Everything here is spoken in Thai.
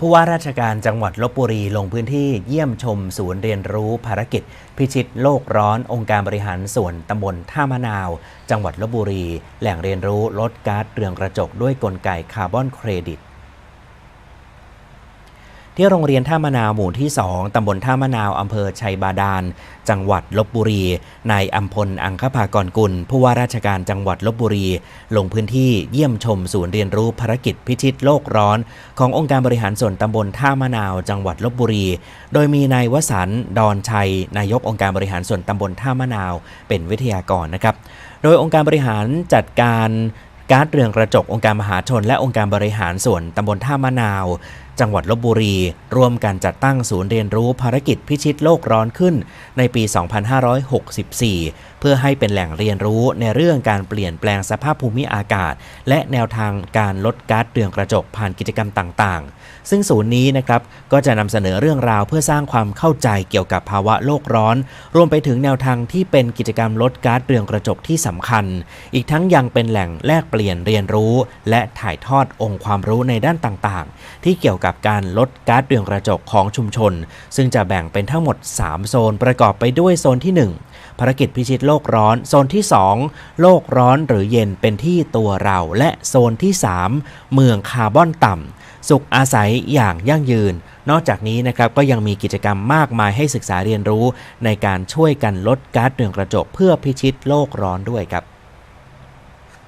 ผู้ว่าราชการจังหวัดลบบุรีลงพื้นที่เยี่ยมชมศูนย์เรียนรู้ภารกิจ พิชิตโลกร้อนองค์การบริหารส่วนตำบลท่ามะนาว จังหวัดลบบุรี แหล่งเรียนรู้ลดก๊าซเรืองกระจกด้วยกลไกคาร์บอนเครดิต ที่โรงเรียนท่ามะนาวหมู่ที่ 2 ตำบลท่ามะนาว อำเภอชัยบาดาล จังหวัดลบบุรี นายอัมพล อังคภากรกุล ผู้ว่าราชการจังหวัดลบบุรี ลงพื้นที่เยี่ยมชมศูนย์เรียนรู้ภารกิจพิชิตโลกร้อน ขององค์การบริหารส่วนตำบลท่ามะนาว จังหวัดลบบุรี โดยมีนายวสันดอนชัย นายกองค์การบริหารส่วนตำบลท่ามะนาว เป็นวิทยากรนะครับ โดยองค์การบริหารจัดการกาซเรือนกระจกองค์การมหาชน และองค์การบริหารส่วนตำบลท่ามะนาว จังหวัดลบบุรี ร่วมกันจัดตั้งศูนย์เรียนรู้ภารกิจพิชิตโลกร้อนขึ้นในปี 2564 เพื่อให้เป็นแหล่งเรียนรู้ในเรื่องการเปลี่ยนแปลงสภาพภูมิอากาศ และแนวทางการลดก๊าซเรือนกระจกผ่านกิจกรรมต่างๆ ซึ่งศูนย์นี้นะครับก็จะนำเสนอเรื่องราวเพื่อสร้างความเข้าใจเกี่ยวกับภาวะโลกร้อน รวมไปถึงแนวทางที่เป็นกิจกรรมลดก๊าซเรือนกระจกที่สำคัญ อีกทั้งยังเป็นแหล่งแลกเปลี่ยนเรียนรู้ และถ่ายทอดองค์ความรู้ในด้านต่างๆ ที่เกี่ยวกับกับการลดก๊าซเรือนกระจกของชุมชน ซึ่งจะแบ่งเป็นทั้งหมด 3 โซนประกอบไปด้วยโซนที่ 1 ภารกิจพิชิตโลกร้อน โซนที่ 2 โลกร้อนหรือเย็นเป็นที่ตัวเราและโซนที่ 3 เมืองคาร์บอนต่ำสุขอาศัยอย่างยั่งยืนนอกจากนี้นะครับก็ยังมีกิจกรรมมากมายให้ศึกษาเรียนรู้ ในการช่วยกันลดก๊าซเรือนกระจกเพื่อพิชิตโลกร้อนด้วยครับ